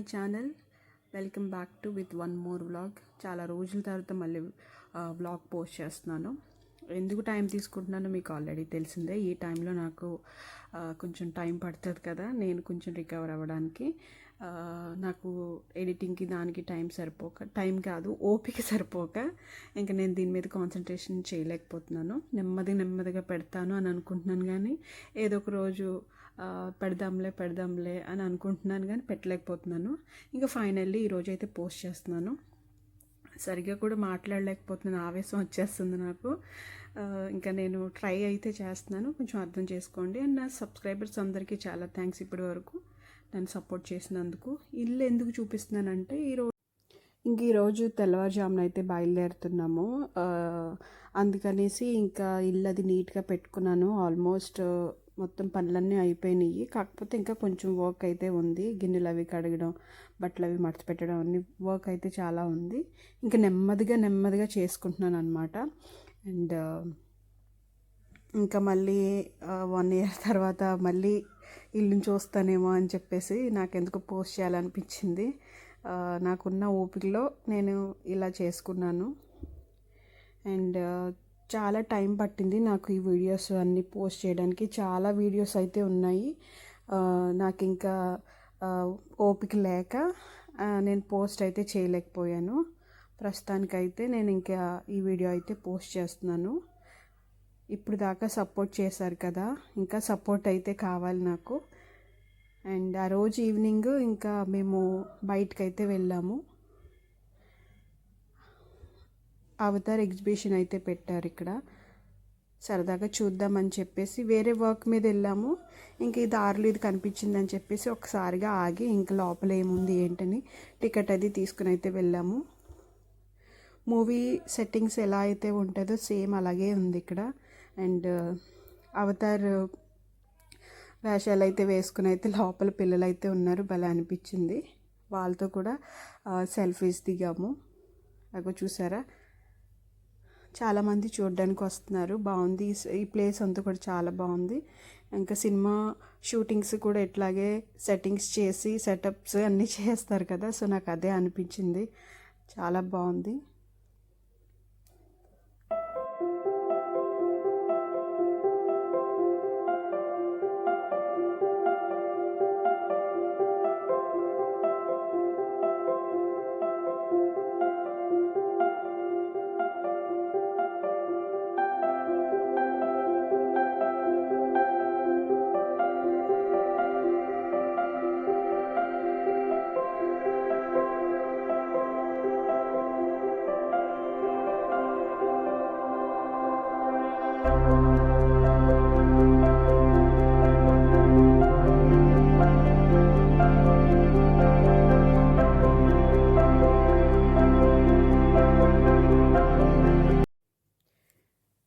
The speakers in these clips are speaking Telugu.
My channel. Welcome back to with one more vlog. చాలా రోజుల తర్వాత మళ్ళీ వ్లాగ్ పోస్ట్ చేస్తున్నాను. ఎందుకు టైం తీసుకుంటున్నానో మీకు ఆల్రెడీ తెలిసిందే. ఈ టైంలో నాకు కొంచెం టైం పడుతుంది కదా. నేను కొంచెం రికవర్ అవ్వడానికి నాకు ఎడిటింగ్కి దానికి టైం సరిపోక టైం కాదు ఓపిక సరిపోక ఇంకా నేను దీని మీద కాన్సన్ట్రేషన్ చేయలేకపోతున్నాను. నెమ్మది నెమ్మదిగా పెడతాను అని అనుకుంటున్నాను కానీ ఏదో ఒక రోజు పెడదాంలే పెడదాంలే అని అనుకుంటున్నాను కానీ పెట్టలేకపోతున్నాను. ఇంకా ఫైనల్లీ ఈరోజు అయితే పోస్ట్ చేస్తున్నాను. సరిగ్గా కూడా మాట్లాడలేకపోతున్నాను. ఆవేశం వచ్చేస్తుంది నాకు. ఇంకా నేను ట్రై అయితే చేస్తున్నాను. కొంచెం అర్థం చేసుకోండి. అండ్ నా సబ్స్క్రైబర్స్ అందరికీ చాలా థ్యాంక్స్ ఇప్పటి వరకు నన్ను సపోర్ట్ చేసినందుకు. ఇల్లు ఎందుకు చూపిస్తున్నానంటే ఈరోజు ఇంక ఈరోజు తెల్లవారుజామున అయితే బయలుదేరుతున్నాము. అందుకనేసి ఇంకా ఇల్లు అది నీట్గా పెట్టుకున్నాను. ఆల్మోస్ట్ మొత్తం పనులన్నీ అయిపోయినాయి. కాకపోతే ఇంకా కొంచెం వర్క్ అయితే ఉంది. గిన్నెలు అవి కడగడం బట్టలు అవి మడత పెట్టడం అన్ని వర్క్ అయితే చాలా ఉంది. ఇంకా నెమ్మదిగా నెమ్మదిగా చేసుకుంటున్నాను అనమాట అండ్ ఇంకా మళ్ళీ వన్ ఇయర్ తర్వాత మళ్ళీ ఇల్లుని చూస్తానేమో అని చెప్పేసి నాకెందుకు పోస్ట్ చేయాలనిపించింది. నాకున్న ఓపికలో నేను ఇలా చేసుకున్నాను. అండ్ చాలా టైం పట్టింది నాకు ఈ వీడియోస్ అన్నీ పోస్ట్ చేయడానికి. చాలా వీడియోస్ అయితే ఉన్నాయి. నాకు ఇంకా ఓపిక లేక నేను పోస్ట్ అయితే చేయలేకపోయాను. ప్రస్తుతానికైతే నేను ఇంకా ఈ వీడియో అయితే పోస్ట్ చేస్తున్నాను. ఇప్పుడు దాకా సపోర్ట్ చేశారు కదా ఇంకా సపోర్ట్ అయితే కావాలి నాకు. అండ్ ఆ రోజు ఈవినింగ్ ఇంకా మేము బయటకైతే వెళ్ళాము. అవతార్ ఎగ్జిబిషన్ అయితే పెట్టారు ఇక్కడ. సరదాగా చూద్దామని చెప్పేసి వేరే వర్క్ మీద వెళ్ళాము. ఇంక ఈ దారిలో ఇది కనిపించిందని చెప్పేసి ఒకసారిగా ఆగి ఇంకా లోపల ఏముంది ఏంటని టికెట్ అది తీసుకుని అయితే వెళ్ళాము. మూవీ సెట్టింగ్స్ ఎలా అయితే ఉంటుందో సేమ్ అలాగే ఉంది ఇక్కడ. అండ్ అవతార్ వేషాలు అయితే వేసుకుని అయితే లోపల పిల్లలు అయితే ఉన్నారు. భలే అనిపించింది. వాళ్ళతో కూడా సెల్ఫీస్ దిగాము. అగో చూసారా? చాలామంది చూడడానికి వస్తున్నారు. బాగుంది. ఈ ఈ ప్లేస్ అంతా కూడా చాలా బాగుంది. ఇంకా సినిమా షూటింగ్స్ కూడా ఇట్లాగే సెట్టింగ్స్ చేసి సెటప్స్ అన్నీ చేస్తారు కదా. సో నాకు అదే అనిపించింది. చాలా బాగుంది.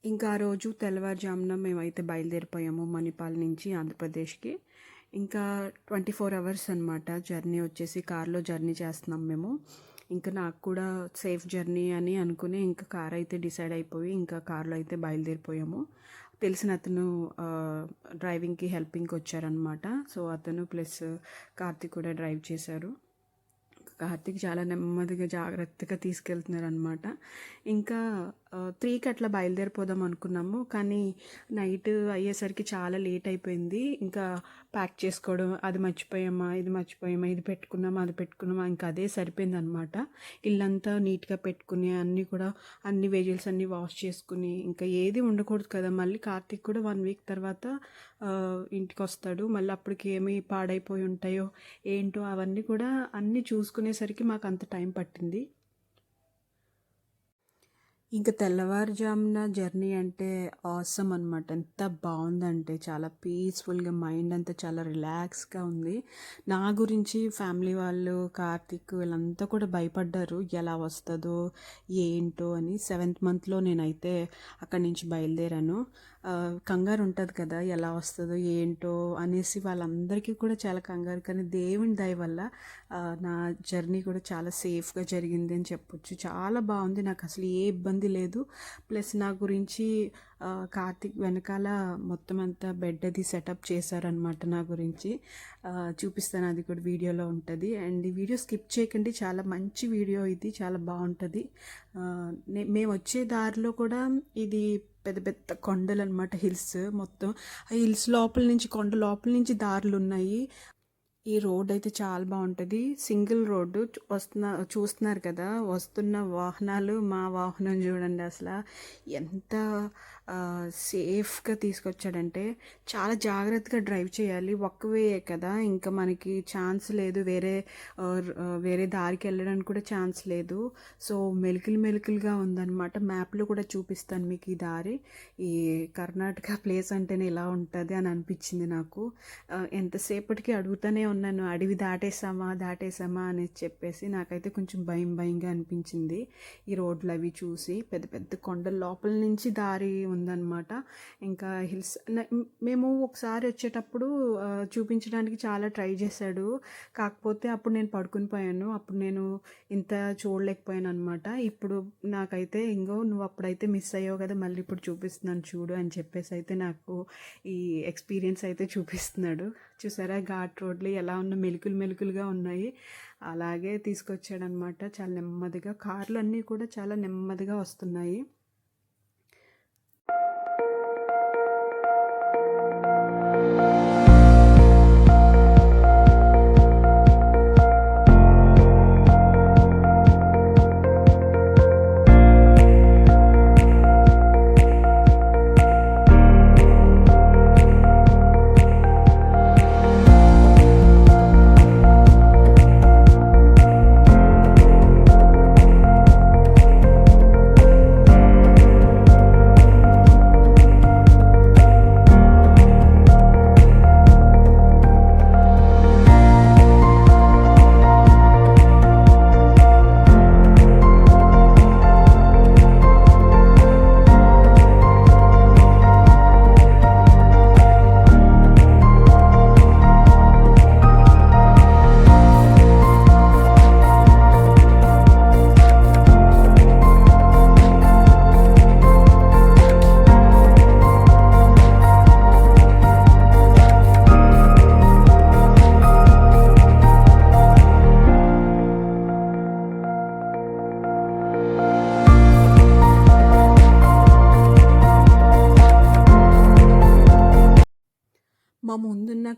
ఇంకా ఆ రోజు తెల్లవారుజామున మేమైతే బయలుదేరిపోయాము మణిపాల్ నుంచి ఆంధ్రప్రదేశ్కి. ఇంకా ట్వంటీ ఫోర్ అవర్స్ అనమాట జర్నీ వచ్చేసి కార్లో జర్నీ చేస్తున్నాం మేము. ఇంకా నాకు కూడా సేఫ్ జర్నీ అని అనుకుని ఇంకా కార్ అయితే డిసైడ్ అయిపోయి ఇంకా కార్లో అయితే బయలుదేరిపోయాము. తెలిసిన అతను డ్రైవింగ్కి హెల్పింగ్కి వచ్చారనమాట సో అతను ప్లస్ కార్తిక్ కూడా డ్రైవ్ చేశారు. కార్తిక్ చాలా నెమ్మదిగా జాగ్రత్తగా తీసుకెళ్తున్నారు అనమాట ఇంకా త్రీకి అట్లా బయలుదేరిపోదాం అనుకున్నాము. కానీ నైట్ అయ్యేసరికి చాలా లేట్ అయిపోయింది. ఇంకా ప్యాక్ చేసుకోవడం అది మర్చిపోయామా ఇది మర్చిపోయామా ఇది పెట్టుకున్నామా అది పెట్టుకున్నామా ఇంకా అదే సరిపోయింది అనమాట ఇల్లంతా నీట్గా పెట్టుకుని అన్నీ కూడా అన్ని వెజిల్స్ అన్నీ వాష్ చేసుకుని ఇంకా ఏది ఉండకూడదు కదా. మళ్ళీ కార్తీక్ కూడా వన్ వీక్ తర్వాత ఇంటికి వస్తాడు మళ్ళీ అప్పటికి ఏమి పాడైపోయి ఉంటాయో ఏంటో అవన్నీ కూడా అన్నీ చూసుకునేసరికి మాకు అంత టైం పట్టింది. ఇంకా తెల్లవారుజామున జర్నీ అంటే ఆసమ్ అనమాట ఎంత బాగుందంటే చాలా పీస్ఫుల్గా మైండ్ అంతా చాలా రిలాక్స్గా ఉంది. నా గురించి ఫ్యామిలీ వాళ్ళు కార్తిక్ వీళ్ళంతా కూడా భయపడ్డారు. ఎలా వస్తుందో ఏంటో అని సెవెంత్ మంత్లో నేనైతే అక్కడి నుంచి బయలుదేరాను. కంగారు ఉంటుంది కదా ఎలా వస్తుందో ఏంటో అనేసి వాళ్ళందరికీ కూడా చాలా కంగారు. కానీ దేవుని దయ వల్ల నా జర్నీ కూడా చాలా సేఫ్గా జరిగింది అని చెప్పొచ్చు. చాలా బాగుంది. నాకు అసలు ఏ ఇబ్బంది ఇబ్బంది లేదు. ప్లస్ నా గురించి కార్తిక్ కార్తీక్ వెనకాల మొత్తం అంతా బెడ్ అది సెటప్ చేశారనమాట నా గురించి. చూపిస్తాను అది కూడా వీడియోలో ఉంటుంది. అండ్ ఈ వీడియో స్కిప్ చేయకండి చాలా మంచి వీడియో ఇది చాలా బాగుంటుంది. మేము వచ్చే దారిలో కూడా ఇది పెద్ద పెద్ద కొండలు అనమాట హిల్స్ మొత్తం. ఆ హిల్స్ లోపల నుంచి కొండ లోపల నుంచి దారులు ఉన్నాయి ఈ రోడ్ అయితే చాలా బాగుంటుంది. సింగిల్ రోడ్డు చూ- వస్తున్న చూస్తున్నారు కదా వస్తున్న వాహనాలు మా వాహనం చూడండి అసలు. ఎంత సేఫ్గా తీసుకొచ్చాడంటే చాలా జాగ్రత్తగా డ్రైవ్ చేయాలి. ఒక్కవే కదా ఇంకా మనకి ఛాన్స్ లేదు. వేరే వేరే దారికి వెళ్ళడానికి కూడా ఛాన్స్ లేదు. సో మెలికలు మెలికలుగా ఉందన్నమాట. మ్యాప్లో కూడా చూపిస్తాను మీకు ఈ దారి. ఈ కర్ణాటక ప్లేస్ అంటేనే ఇలా ఉంటుంది అని అనిపించింది నాకు. ఎంతసేపటికి అడుగుతూనే ఉన్నాను. అడవి దాటేసామా దాటేసామా అని చెప్పేసి నాకైతే కొంచెం భయం భయంగా అనిపించింది. ఈ రోడ్లు అవి చూసి పెద్ద పెద్ద కొండల లోపల నుంచి దారి ఉందన్నమాట. ఇంకా హిల్స్ మేము ఒకసారి వచ్చేటప్పుడు చూపించడానికి చాలా ట్రై చేశాడు. కాకపోతే అప్పుడు నేను పడుకుని పోయాను. అప్పుడు నేను ఇంత చూడలేకపోయాను అనమాట ఇప్పుడు నాకైతే ఇంకో నువ్వు అప్పుడైతే మిస్ అయ్యావు కదా మళ్ళీ ఇప్పుడు చూపిస్తున్నాను చూడు అని చెప్పేసి అయితే నాకు ఈ ఎక్స్పీరియన్స్ అయితే చూపిస్తున్నాడు. చూసారా? ఘాట్ రోడ్లు ఎలా ఉన్న మెలుకులు మెలుకులుగా ఉన్నాయి. అలాగే తీసుకొచ్చాడనమాట చాలా నెమ్మదిగా. కార్లు అన్నీ కూడా చాలా నెమ్మదిగా వస్తున్నాయి.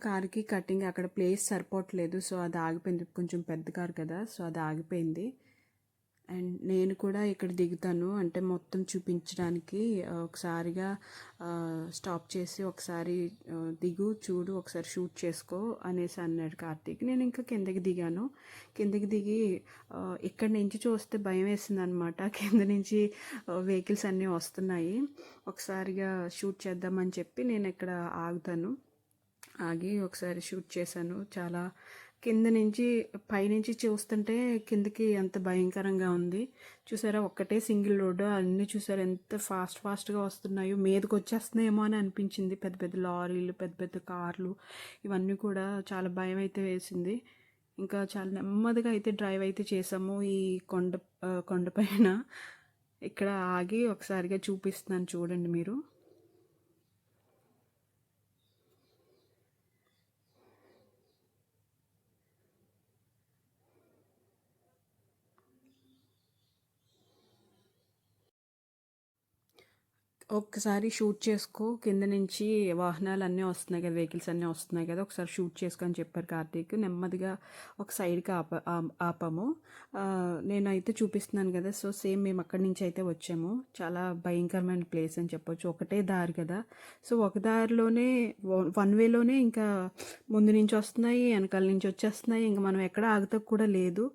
కార్కి కటింగ్ అక్కడ ప్లేస్ సరిపోవట్లేదు. సో అది ఆగిపోయింది. కొంచెం పెద్ద కార్ కదా సో అది ఆగిపోయింది. అండ్ నేను కూడా ఇక్కడ దిగుతాను. అంటే మొత్తం చూపించడానికి ఒకసారిగా స్టాప్ చేసి ఒకసారి దిగు చూడు ఒకసారి షూట్ చేసుకో అనేసి అన్నాడు కార్తీక్. నేను ఇంకా కిందకి దిగాను. కిందకి దిగి ఇక్కడ ఇక్కడి నుంచి చూస్తే భయం వేసింది అనమాట కింద నుంచి వెహికల్స్ అన్నీ వస్తున్నాయి. ఒకసారిగా షూట్ చేద్దామని చెప్పి నేను ఇక్కడ ఆగుతాను. ఆగి ఒకసారి షూట్ చేశాను. చాలా కింద నుంచి పైనుంచి చూస్తుంటే కిందకి ఎంత భయంకరంగా ఉంది. చూసారా ఒక్కటే సింగిల్ రోడ్డు అన్నీ చూసారా ఎంత ఫాస్ట్ ఫాస్ట్గా వస్తున్నాయో. మీదకి వచ్చేస్తున్నాయేమో అని అనిపించింది. పెద్ద పెద్ద లారీలు పెద్ద పెద్ద కార్లు ఇవన్నీ కూడా చాలా భయం అయితే వేసింది. ఇంకా చాలా నెమ్మదిగా అయితే డ్రైవ్ అయితే చేసాము ఈ కొండ కొండపైన ఇక్కడ ఆగి ఒకసారిగా చూపిస్తున్నాను చూడండి మీరు. ఒక్కసారి షూట్ చేసుకో. కింద నుంచి వాహనాలు అన్నీ వస్తున్నాయి కదా వెహికల్స్ అన్నీ వస్తున్నాయి కదా ఒకసారి షూట్ చేసుకొని చెప్పారు కార్తీక్. నెమ్మదిగా ఒక సైడ్కి ఆప ఆపాము. నేనైతే చూపిస్తున్నాను కదా సో సేమ్ మేము అక్కడి నుంచి అయితే వచ్చాము. చాలా భయంకరమైన ప్లేస్ అని చెప్పొచ్చు. ఒకటే దారి కదా. సో ఒక దారిలోనే వన్ వేలోనే ఇంకా ముందు నుంచి వస్తున్నాయి వెనకాల నుంచి వచ్చేస్తున్నాయి. ఇంకా మనం ఎక్కడ ఆగుతా కూడా లేదు.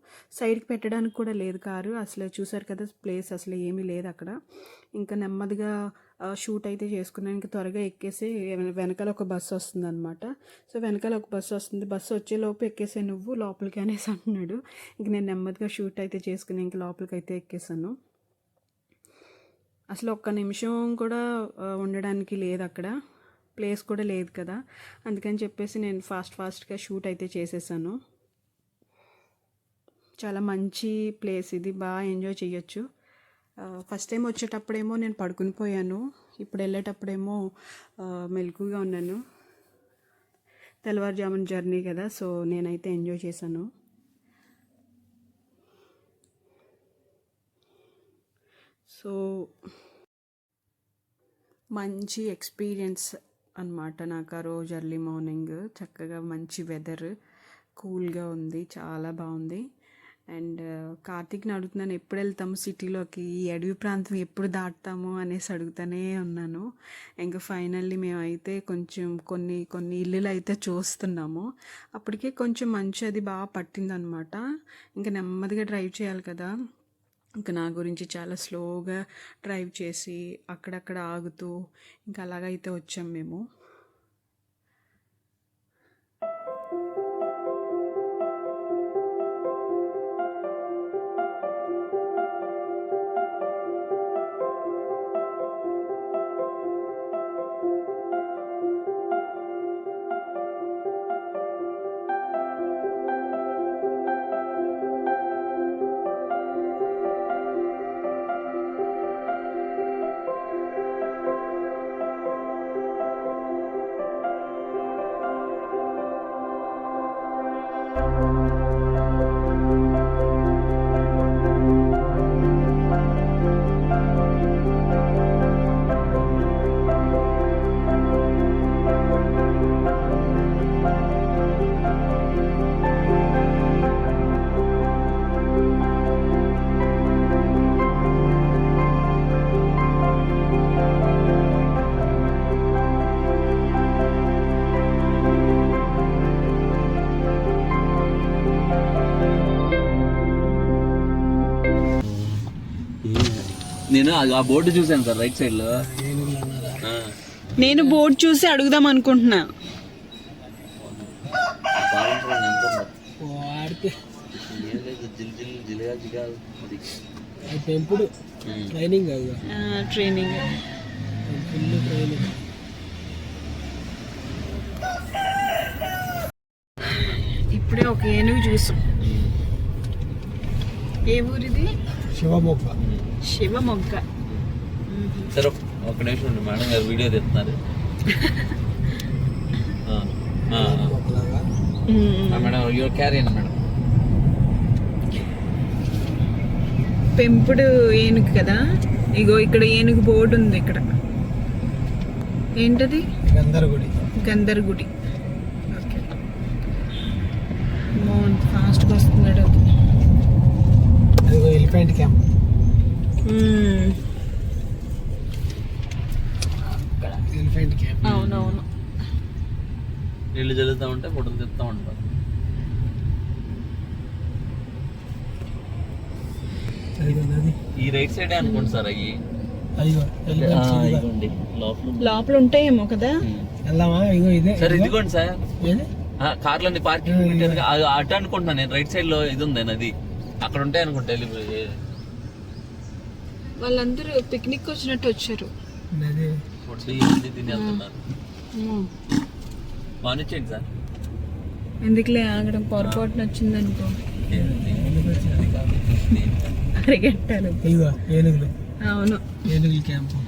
సైడ్కి పెట్టడానికి కూడా లేదు కారు. అసలు చూసారు కదా ప్లేస్ అసలు ఏమీ లేదు అక్కడ. ఇంకా నెమ్మదిగా షూట్ అయితే చేసుకున్నాను. త్వరగా ఎక్కేసి వెనకాల ఒక బస్సు వస్తుంది అనమాట సో వెనకాల ఒక బస్సు వస్తుంది. బస్సు వచ్చేలోపు ఎక్కేసే నువ్వు లోపలికి అనేసి అంటున్నాడు. ఇంక నేను నెమ్మదిగా షూట్ అయితే చేసుకుని ఇంక లోపలికి అయితే ఎక్కేసాను. అసలు ఒక్క నిమిషం కూడా ఉండడానికి లేదు అక్కడ. ప్లేస్ కూడా లేదు కదా. అందుకని చెప్పేసి నేను ఫాస్ట్ ఫాస్ట్గా షూట్ అయితే చేసేసాను. చాలా మంచి ప్లేస్ ఇది. బాగా ఎంజాయ్ చేయొచ్చు ఫస్ట్ టైం వచ్చేటప్పుడేమో నేను పడుకుని పోయాను. ఇప్పుడు వెళ్ళేటప్పుడేమో మెలకుగా ఉన్నాను. తెల్లవారుజామున జర్నీ కదా సో నేనైతే ఎంజాయ్ చేశాను. సో మంచి ఎక్స్పీరియన్స్ అన్నమాట నాకు ఆ రోజు ఎర్లీ మార్నింగ్. చక్కగా మంచి వెదర్ కూల్గా ఉంది చాలా బాగుంది. అండ్ కార్తీక్ని అడుగుతున్నాను ఎప్పుడు వెళ్తాము సిటీలోకి? ఈ అడవి ప్రాంతం ఎప్పుడు దాటుతాము అనేసి అడుగుతూనే ఉన్నాను. ఇంకా ఫైనల్లీ మేమైతే కొంచెం కొన్ని కొన్ని ఇల్లులు అయితే చూస్తున్నాము. అప్పటికే కొంచెం మంచి అది బాగా పట్టిందనమాట. ఇంకా నెమ్మదిగా డ్రైవ్ చేయాలి కదా. ఇంకా నా గురించి చాలా స్లోగా డ్రైవ్ చేసి అక్కడక్కడ ఆగుతూ ఇంకా అలాగైతే వచ్చాం మేము. ఆ- బోర్డు చూసాను సార్ రైట్ సైడ్లో. నేను బోర్డు చూసి అడుగుదాం అనుకుంటున్నా. పెంపుడు. ట్రైనింగ్ కాదు ట్రైనింగ్. Full training. ఇప్పుడే ఒక ఏనుగు చూసాం. ఏ ఊరిది? శివమొగ్గ. శివమొగ్గ సరే ఒక నిమిషం ఉండి మేడం గారు వీడియో తీస్తున్నారు. ఆ, ఆ, మొక్కలాగా ఆ, మేడం యువర్ క్యారీ మేడం. పెంపుడు ఏనుగు కదా? ఇగో ఇక్కడ ఏనుగు బోర్డు ఉంది ఇక్కడ. ఏంటది? గంధరగుడి గంధర్గుడి ఓకే. ఫాస్ట్గా వస్తున్నాడు. ఎలిఫెంట్ క్యాంప్ అవునవును. నీళ్ళు చల్లుతూ ఉంటే ఫోటోలు తీస్తూ ఉంటారు. ఈ రైట్ సైడే అనుకోండి సార్. ఇదిగోండి లోపల ఉంటాయేమో కదా? సార్ ఇదిగో. ఇదిగోండి సార్. కార్లన్నీ పార్కింగ్ పెట్టారు. అటు అనుకుంటున్నాను నేను రైట్ సైడ్లో ఇది ఉంది నది. అక్కడ ఉంటాయి అనుకుంటా వాళ్ళందరూ పిక్నిక్ వచ్చినట్టు వచ్చారు. ఎందుకులే ఆగడం? పొరపాటున వచ్చింది? ఏనుగులు. అవును. ఏనుగుల క్యాంపు.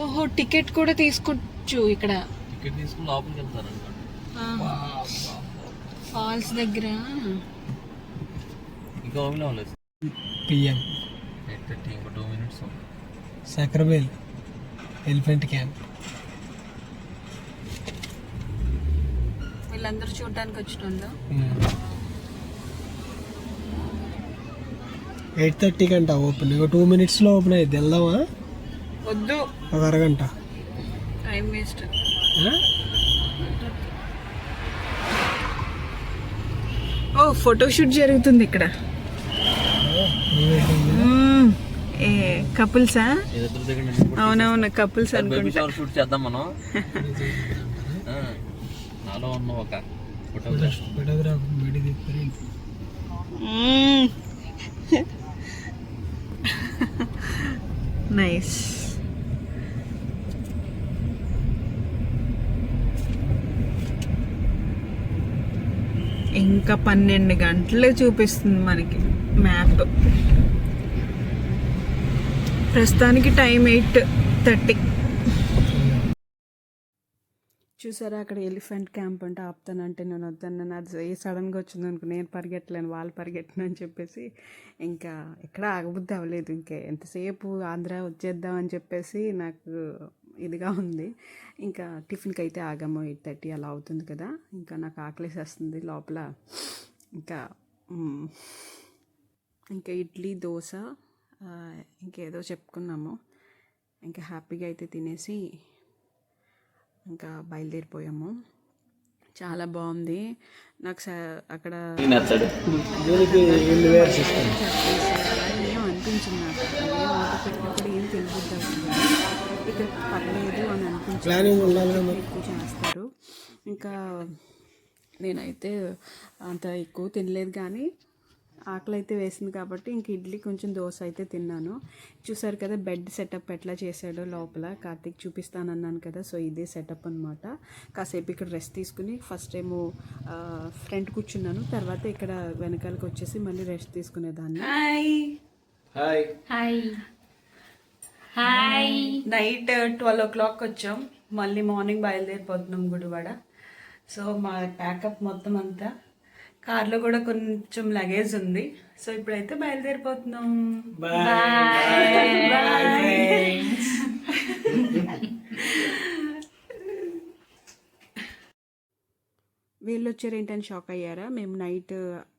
ఓహో టికెట్ కూడా తీసుకోవచ్చు ఇక్కడ. టికెట్ తీసుకుని లోపలికి వెళ్తారు ఫాల్స్ దగ్గర. ఇంకా పిఎం. ఎయిట్ థర్టీ ఇంకో two minutes? Sakrebail elephant camp వీళ్ళందరూ చూడడానికి వచ్చిన వాళ్ళు ఎయిట్ థర్టీకి అంట ఓపెన్ ఇక టూ మినిట్స్లో ఓపెన్ అయ్యింది వెళ్దామా? వద్దు. ఒక అరగంట. Time waste? ఓ ఫోటోషూట్ జరుగుతుంది ఇక్కడ. ఏ కపుల్సా? అవునవును కపుల్స్ అనుకుంటా. షూట్ చేద్దాం మనం. నాలో ఉన్న ఒక ఫోటోగ్రాఫర్. బయట నైస్. ఇంకా పన్నెండు గంటలు చూపిస్తుంది మనకి మ్యాప్. ప్రస్తుతానికి టైం ఎయిట్ థర్టీ. చూసారా అక్కడ ఎలిఫెంట్ క్యాంప్ అంటే ఆపుతానంటే నేను వద్దన్నాను. అది ఏ సడన్గా వచ్చింది అనుకో నేను పరిగెట్టలేను వాళ్ళు పరిగెట్టను అని చెప్పేసి ఇంకా ఎక్కడ ఆగబుద్ధి అవ్వలేదు. ఇంకా ఎంతసేపు ఆంధ్ర వచ్చేద్దాం అని చెప్పేసి నాకు ఇదిగా ఉంది. ఇంకా టిఫిన్కి అయితే ఆగాము ఎయిట్ థర్టీ అలా అవుతుంది కదా. ఇంకా నాకు ఆకలేసేస్తుంది లోపల. ఇంకా ఇంకా ఇడ్లీ దోశ ఇంకేదో చెప్పుకున్నాము. ఇంకా హ్యాపీగా అయితే తినేసి ఇంకా బయలుదేరిపోయాము. చాలా బాగుంది. నాకు స- అక్కడ ఏం అనిపించింది నాకు. ఏం ఆర్డర్ పెట్టినప్పుడు ఏం తెలియదు ఇక్కడ పర్లేదు అని అనిపించింది. ప్లానింగ్ ఉండాలి కదా మరి. ఎక్కువ చేస్తారు. ఇంకా నేనైతే అంత ఎక్కువ తినలేదు కానీ ఆకలి అయితే వేసింది కాబట్టి ఇంక ఇడ్లీ కొంచెం దోశ అయితే తిన్నాను. చూసారు కదా బెడ్ సెటప్ ఎట్లా చేశాడో లోపల. కార్తీక్ చూపిస్తానన్నాను కదా సో ఇదే సెటప్ అనమాట కాసేపు ఇక్కడ రెస్ట్ తీసుకుని ఫస్ట్ ఏమో ఫ్రంట్ కూర్చున్నాను. తర్వాత ఇక్కడ వెనకాలకి వచ్చేసి మళ్ళీ rest తీసుకునేదాన్ని. Hi. Hi. Hi. Hi. Night twelve o'clock వచ్చాం. మళ్ళీ మార్నింగ్ బయలుదేరిపోతున్నాం గుడివాడ. సో మా ప్యాకప్ మొత్తం అంతా కార్లో కూడా కొంచెం లగేజ్ ఉంది. సో ఇప్పుడైతే బయలుదేరిపోతున్నాం. వీళ్ళు వచ్చారు ఏంటని షాక్ అయ్యారా? మేము నైట్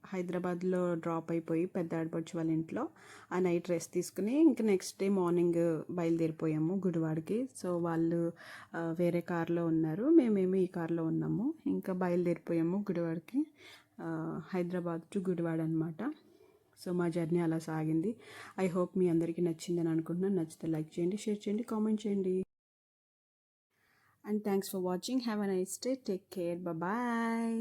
హైదరాబాద్లో డ్రాప్ అయిపోయి పెద్ద ఆడపడుచు వాళ్ళ ఇంట్లో. ఆ నైట్ రెస్ట్ తీసుకుని ఇంకా నెక్స్ట్ డే మార్నింగ్ బయలుదేరిపోయాము గుడివాడకి. సో వాళ్ళు ఆ, వేరే కార్లో ఉన్నారు. మేమేమో ఈ కార్లో ఉన్నాము. ఇంకా బయలుదేరిపోయాము గుడివాడకి. హైదరాబాద్ టు గుడివాడ అనమాట సో మా జర్నీ అలా సాగింది. ఐ హోప్ మీ అందరికీ నచ్చిందని అనుకుంటున్నాను. నచ్చితే లైక్ చేయండి షేర్ చేయండి కామెంట్ చేయండి. And thanks for watching. Have a nice day. Take care. Bye.